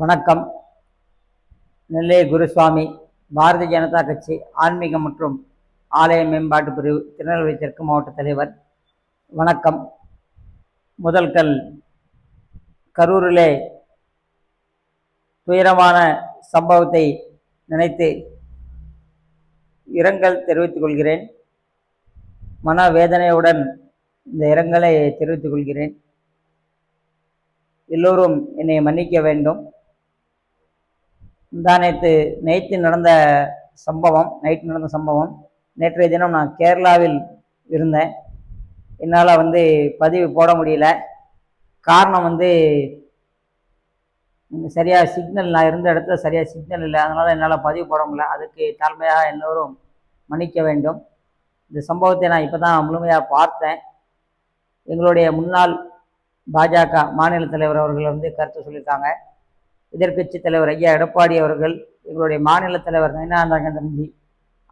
வணக்கம். நெல்லை குருசுவாமி பாரதிய ஜனதா கட்சி ஆன்மீகம் மற்றும் ஆலய மேம்பாட்டு பிரிவு திருநெல்வேலி தெற்கு மாவட்ட தலைவர் வணக்கம். முதல் கல் கரூரிலே துயரமான சம்பவத்தை நினைத்து இரங்கல் தெரிவித்துக் கொள்கிறேன். மனவேதனையுடன் இந்த இரங்கலை தெரிவித்துக் கொள்கிறேன். எல்லோரும் என்னை மன்னிக்க வேண்டும். முந்தா நேற்று நைட்டு நடந்த சம்பவம் நைட் நடந்த சம்பவம். நேற்றைய தினம் நான் கேரளாவில் இருந்தேன். என்னால் வந்து பதிவு போட முடியல. காரணம் வந்து சரியாக சிக்னல் நான் இருந்த இடத்துல சரியாக சிக்னல் இல்லை. அதனால் என்னால் பதிவு போட முடியல. அதுக்கு தாழ்மையாக எல்லோரும் மன்னிக்க வேண்டும். இந்த சம்பவத்தை நான் இப்போ தான் முழுமையாக பார்த்தேன். எங்களுடைய முன்னாள் பாஜக மாநில தலைவர் அவர்கள் வந்து கருத்து சொல்லியிருக்காங்க. எதிர்க்கட்சி தலைவர் ஐயா எடப்பாடி அவர்கள் எங்களுடைய மாநில தலைவர் நயனா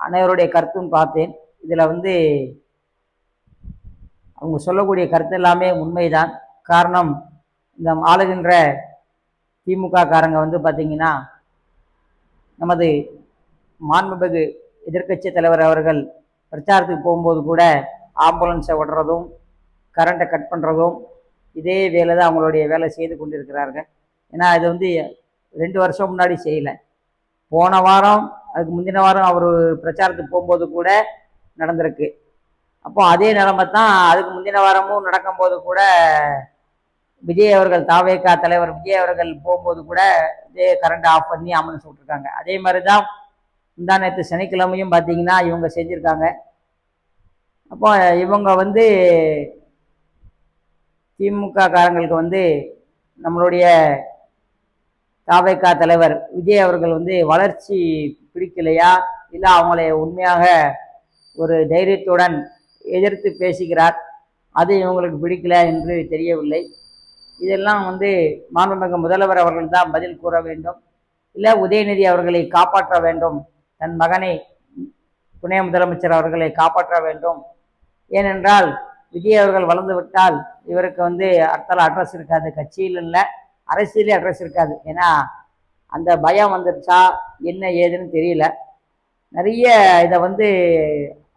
அனைவருடைய கருத்தும் பார்த்தேன். இதில் வந்து அவங்க சொல்லக்கூடிய கருத்து எல்லாமே உண்மைதான். காரணம் இந்த ஆளுகின்ற திமுக காரங்க வந்து பார்த்திங்கன்னா நமது மாண்புமிகு எதிர்க்கட்சி தலைவர் அவர்கள் பிரச்சாரத்துக்கு போகும்போது கூட ஆம்புலன்ஸை விடுறதும் கரண்ட்டை கட் பண்ணுறதும் இதே வேலை தான் அவங்களுடைய வேலை செய்து கொண்டிருக்கிறார்கள். ஏன்னா இது வந்து ரெண்டு வருஷம் முன்னாடி செய்யலை. போன வாரம் அதுக்கு முந்தின வாரம் அவர் பிரச்சாரத்துக்கு போகும்போது கூட நடந்திருக்கு. அப்போ அதே நிலைமை தான் அதுக்கு முந்தின வாரமும் நடக்கும்போது கூட விஜய் அவர்கள் தாவேக்கா தலைவர் விஜய் அவர்கள் போகும்போது கூட இதே கரண்ட் ஆஃப் பண்ணி ஆம்புலன்ஸ் விட்ருக்காங்க அதே மாதிரி தான் முந்தா நேற்று சனிக்கிழமையும் பார்த்தீங்கன்னா இவங்க செஞ்சுருக்காங்க. அப்போ இவங்க வந்து திமுக காரங்களுக்கு வந்து நம்மளுடைய தாவேக்கா தலைவர் விஜய் அவர்கள் வந்து வளர்ச்சி பிடிக்கலையா? இல்லை அவங்களை உண்மையாக ஒரு தைரியத்துடன் எதிர்த்து பேசுகிறார் அது இவங்களுக்கு பிடிக்கல என்று தெரியவில்லை. இதெல்லாம் வந்து மாண்புமிகு முதல்வர் அவர்கள் தான் பதில் கூற வேண்டும். இல்லை உதயநிதி அவர்களை காப்பாற்ற வேண்டும். தன் மகனை துணை முதலமைச்சர் அவர்களை காப்பாற்ற வேண்டும். ஏனென்றால் விஜய் அவர்கள் வளர்ந்து விட்டால் இவருக்கு வந்து அடுத்தால அட்ரஸ் இருக்காது கட்சியில் இல்லை. அரசியலே அட்ரஸ் இருக்காது. ஏன்னா அந்த பயம் வந்துருச்சா? என்ன ஏதுன்னு தெரியல. நிறைய இதை வந்து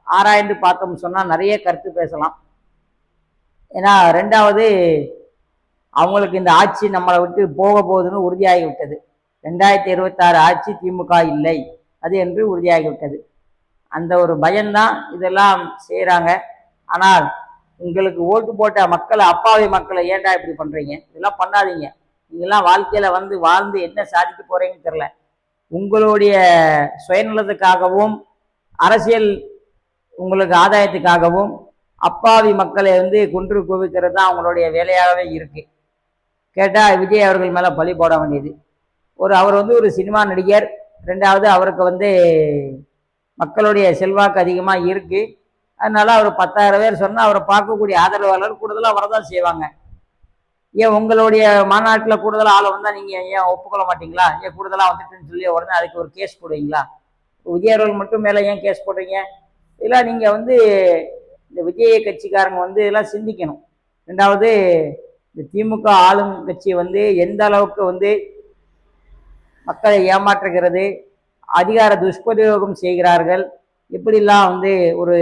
ஆராய்ந்து பார்த்தோம்னு சொன்னால் நிறைய கருத்து பேசலாம். ஏன்னா ரெண்டாவது அவங்களுக்கு இந்த ஆட்சி நம்மளை விட்டு போக போகுதுன்னு உறுதியாகிவிட்டது. ரெண்டாயிரத்தி இருபத்தாறு ஆட்சி திமுக இல்லை. அது என்று உறுதியாகிவிட்டது. அந்த ஒரு பயம்தான் இதெல்லாம் செய்கிறாங்க ஆனால் உங்களுக்கு ஓட்டு போட்ட மக்களை அப்பாவி மக்களை ஏன்டா இப்படி பண்ணுறீங்க இதெல்லாம் பண்ணாதீங்க. இதெல்லாம் வாழ்க்கையில் வந்து வாழ்ந்து என்ன சாதிக்க போகிறேன்னு தெரில உங்களுடைய சுயநலத்துக்காகவும் அரசியல் உங்களுக்கு ஆதாயத்துக்காகவும் அப்பாவி மக்களை வந்து குன்று குவிக்கிறது தான் அவங்களுடைய வேலையாகவே இருக்குது கேட்டால் விஜய் அவர்கள் மேலே பழி போட வேண்டியது. ஒரு அவர் வந்து ஒரு சினிமா நடிகர். ரெண்டாவது அவருக்கு வந்து மக்களுடைய செல்வாக்கு அதிகமாக இருக்குது அதனால் அவர் பத்தாயிரம் பேர் சொன்னால் அவரை பார்க்கக்கூடிய ஆதரவாளர் கூடுதலாக வரதான் செய்வாங்க. ஏன் உங்களுடைய மாநாட்டில் கூடுதலாக ஆள் வந்தால் நீங்கள் ஏன் ஒப்புக்கொள்ள மாட்டீங்களா? ஏன் கூடுதலாக வந்துட்டுன்னு சொல்லி உடனே அதுக்கு ஒரு கேஸ் போடுவீங்களா? விஜயர்கள் மட்டும் மேலே ஏன் கேஸ் போடுறீங்க? இதெல்லாம் நீங்கள் வந்து இந்த விஜய கட்சிக்காரங்க வந்து இதெல்லாம் சிந்திக்கணும். ரெண்டாவது இந்த திமுக ஆளும் கட்சி வந்து எந்த அளவுக்கு வந்து மக்களை ஏமாற்றுகிறது அதிகார துஷ்பிரயோகம் செய்கிறார்கள் எப்படிலாம் வந்து ஒரு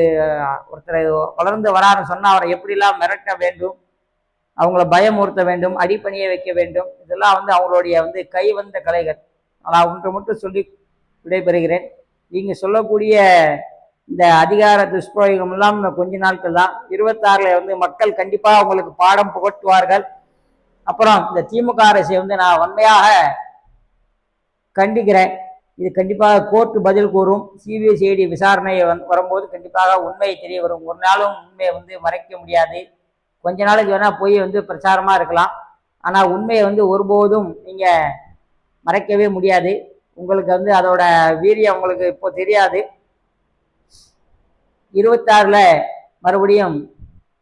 ஒருத்தரை வளர்ந்து வராருன்னு சொன்னால் அவரை எப்படிலாம் மிரட்ட வேண்டும் அவங்கள பயமுறுத்த வேண்டும் அடிப்பணிய வைக்க வேண்டும். இதெல்லாம் வந்து அவங்களுடைய வந்து கை வந்த கலைகள். நான் ஒன்று மட்டும் சொல்லி விடைபெறுகிறேன். நீங்கள் சொல்லக்கூடிய இந்த அதிகார துஷ்பிரயோகம் எல்லாம் கொஞ்ச நாட்கள் தான். இருபத்தாறில் வந்து மக்கள் கண்டிப்பாக அவங்களுக்கு பாடம் புகட்டுவார்கள். அப்புறம் இந்த திமுக அரசை வந்து நான் வன்மையாக கண்டிக்கிறேன். இது கண்டிப்பாக கோர்ட்டு பதில் கூறும். சிபிசிஐடி விசாரணை வந் வரும்போது கண்டிப்பாக உண்மை தெரிய வரும். ஒரு நாளும் உண்மையை வந்து மறைக்க முடியாது. கொஞ்ச நாளைக்கு வேணால் போய் வந்து பிரச்சாரமாக இருக்கலாம். ஆனால் உண்மையை வந்து ஒருபோதும் நீங்கள் மறைக்கவே முடியாது. உங்களுக்கு வந்து அதோட வீரியம் உங்களுக்கு இப்போ தெரியாது. இருபத்தாறில் மறுபடியும்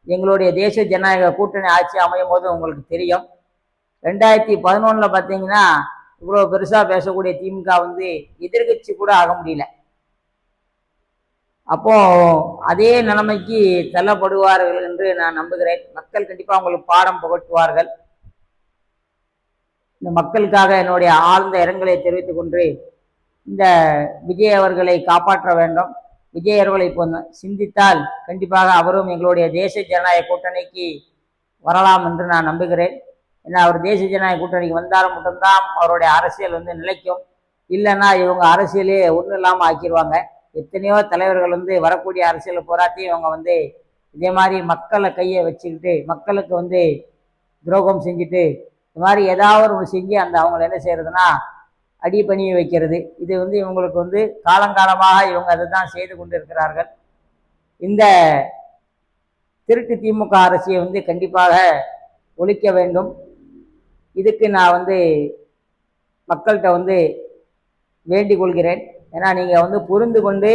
எங்களுடைய தேசிய ஜனநாயக கூட்டணி ஆட்சி அமையும் போது உங்களுக்கு தெரியும். ரெண்டாயிரத்தி பதினொன்றில் பார்த்தீங்கன்னா இவ்வளோ பெருசாக பேசக்கூடிய திமுக வந்து எதிர்கட்சி கூட ஆக முடியல. அப்போ அதே நிலைமைக்கு தள்ளப்படுவார்கள் என்று நான் நம்புகிறேன். மக்கள் கண்டிப்பாக அவங்களுக்கு பாடம் புகட்டுவார்கள். இந்த மக்களுக்காக என்னுடைய ஆழ்ந்த இரங்கலை தெரிவித்துக் கொண்டு இந்த விஜய் அவர்களை காப்பாற்ற வேண்டும். விஜய் அவர்களை இப்போ சிந்தித்தால் கண்டிப்பாக அவரும் எங்களுடைய தேசிய ஜனநாயக கூட்டணிக்கு வரலாம் என்று நான் நம்புகிறேன். ஏன்னா அவர் தேசிய ஜனநாயக கூட்டணிக்கு வந்தாலும் மட்டும்தான் அவருடைய அரசியல் வந்து நிலைக்கும். இல்லைன்னா இவங்க அரசியலே ஒன்றும் இல்லாமல் ஆக்கிடுவாங்க எத்தனையோ தலைவர்கள் வந்து வரக்கூடிய அரசியல் போராட்டி இவங்க வந்து இதே மாதிரி மக்களை கையை வச்சுக்கிட்டு மக்களுக்கு வந்து துரோகம் செஞ்சுட்டு இது மாதிரி ஏதாவது ஒன்று செஞ்சு அந்த அவங்கள என்ன செய்கிறதுனா அடி பணிய வைக்கிறது. இது வந்து இவங்களுக்கு வந்து காலங்காலமாக இவங்க அதை தான் செய்து கொண்டு இருக்கிறார்கள் இந்த திருட்டு திமுக அரசியை வந்து கண்டிப்பாக ஒழிக்க வேண்டும். இதுக்கு நான் வந்து மக்கள்கிட்ட வந்து வேண்டிக் கொள்கிறேன். ஏன்னா நீங்கள் வந்து புரிந்து கொண்டு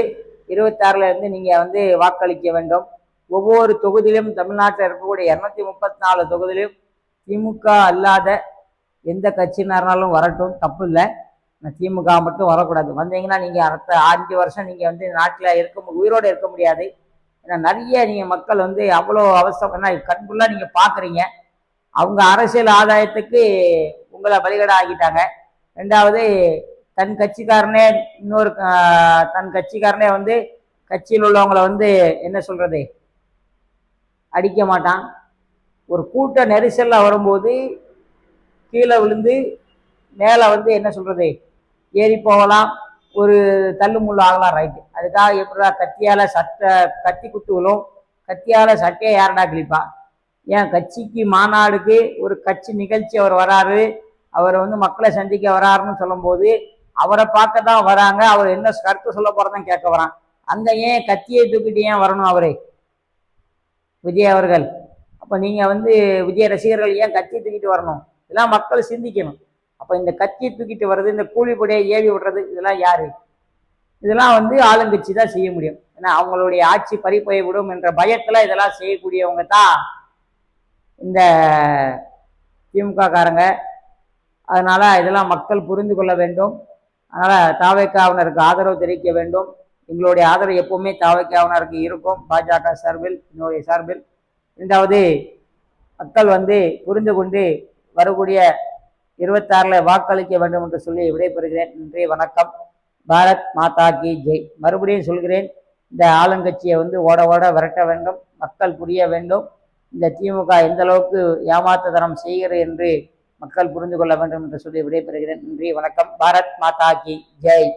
இருபத்தாறுல இருந்து நீங்கள் வந்து வாக்களிக்க வேண்டும். ஒவ்வொரு தொகுதியிலும் தமிழ்நாட்டில் இருக்கக்கூடிய இரநூத்தி முப்பத்தி நாலு தொகுதியிலும் திமுக அல்லாத எந்த கட்சியினர்னாலும் வரட்டும் தப்பு இல்லை. திமுக மட்டும் வரக்கூடாது. வந்தீங்கன்னா நீங்கள் அடுத்த அஞ்சு வருஷம் நீங்கள் வந்து நாட்டில் இருக்க உயிரோடு இருக்க முடியாது. ஏன்னா நிறைய நீங்கள் மக்கள் வந்து அவ்வளோ அவசரம். கண்புள்ளாக கண்புல்லாக நீங்கள் பார்க்குறீங்க அவங்க அரசியல் ஆதாயத்துக்கு உங்களை பலிகடை ஆக்கிட்டாங்க ரெண்டாவது தன் கட்சிக்காரனே இன்னொரு தன் கட்சிக்காரனே வந்து கட்சியில் உள்ளவங்களை வந்து என்ன சொல்கிறது அடிக்க மாட்டான். ஒரு கூட்ட நெரிசல்ல வரும்போது கீழே விழுந்து மேலே வந்து என்ன சொல்கிறது ஏறி போகலாம். ஒரு தள்ளுமுள்ளு ஆகலாம் ரைட்டு அதுக்காக எப்படிடா கத்தியால் சட்டை கத்தி குத்து விழும் கத்தியால சட்டையை யாரடா கிழிப்பா? ஏன் கட்சிக்கு மாநாடுக்கு ஒரு கட்சி நிகழ்ச்சி அவர் வராரு. அவர் வந்து மக்களை சந்திக்க வராருன்னு சொல்லும்போது அவரை பார்க்க தான் வராங்க. அவர் என்ன கருத்து சொல்ல போறதான் கேட்க வரான். அங்க ஏன் கத்தியை தூக்கிட்டு ஏன் வரணும் அவரே? விஜய் அவர்கள். அப்போ நீங்கள் வந்து விஜய் ரசிகர்கள் ஏன் கத்தியை தூக்கிட்டு வரணும்? இதெல்லாம் மக்கள் சிந்திக்கணும். அப்போ இந்த கத்தியை தூக்கிட்டு வர்றது இந்த கூலிப்படையை ஏவி விடுறது இதெல்லாம் யார்? இதெல்லாம் வந்து ஆளுங்கட்சி தான் செய்ய முடியும். ஏன்னா அவங்களுடைய ஆட்சி பறிப்போய் விடும் என்ற பயத்தில் இதெல்லாம் செய்யக்கூடியவங்க தான் இந்த திமுக காரங்க அதனால் இதெல்லாம் மக்கள் புரிந்து கொள்ள வேண்டும். அதனால் தாவைக்காவினருக்கு ஆதரவு தெரிவிக்க வேண்டும். எங்களுடைய ஆதரவு எப்பவுமே தாவைக்காவனருக்கு இருக்கும். பாஜக சார்பில் என்னுடைய சார்பில். இரண்டாவது மக்கள் வந்து புரிந்து கொண்டு வரக்கூடிய இருபத்தாறில் வாக்களிக்க வேண்டும் என்று சொல்லி விடைபெறுகிறேன். நன்றி வணக்கம். பாரத் மாதா கி ஜெய். மறுபடியும் சொல்கிறேன் இந்த ஆளுங்கட்சியை வந்து ஓட ஓட விரட்ட வேண்டும். மக்கள் புரிய வேண்டும். இந்த திமுக எந்த அளவுக்கு ஏமாற்றுத்தனம் செய்கிறது என்று மக்கள் புரிந்து கொள்ள வேண்டும் என்று சொல்லி விடைபெறுகிறேன். நன்றி வணக்கம். பாரத் மாதாஜி ஜெய்.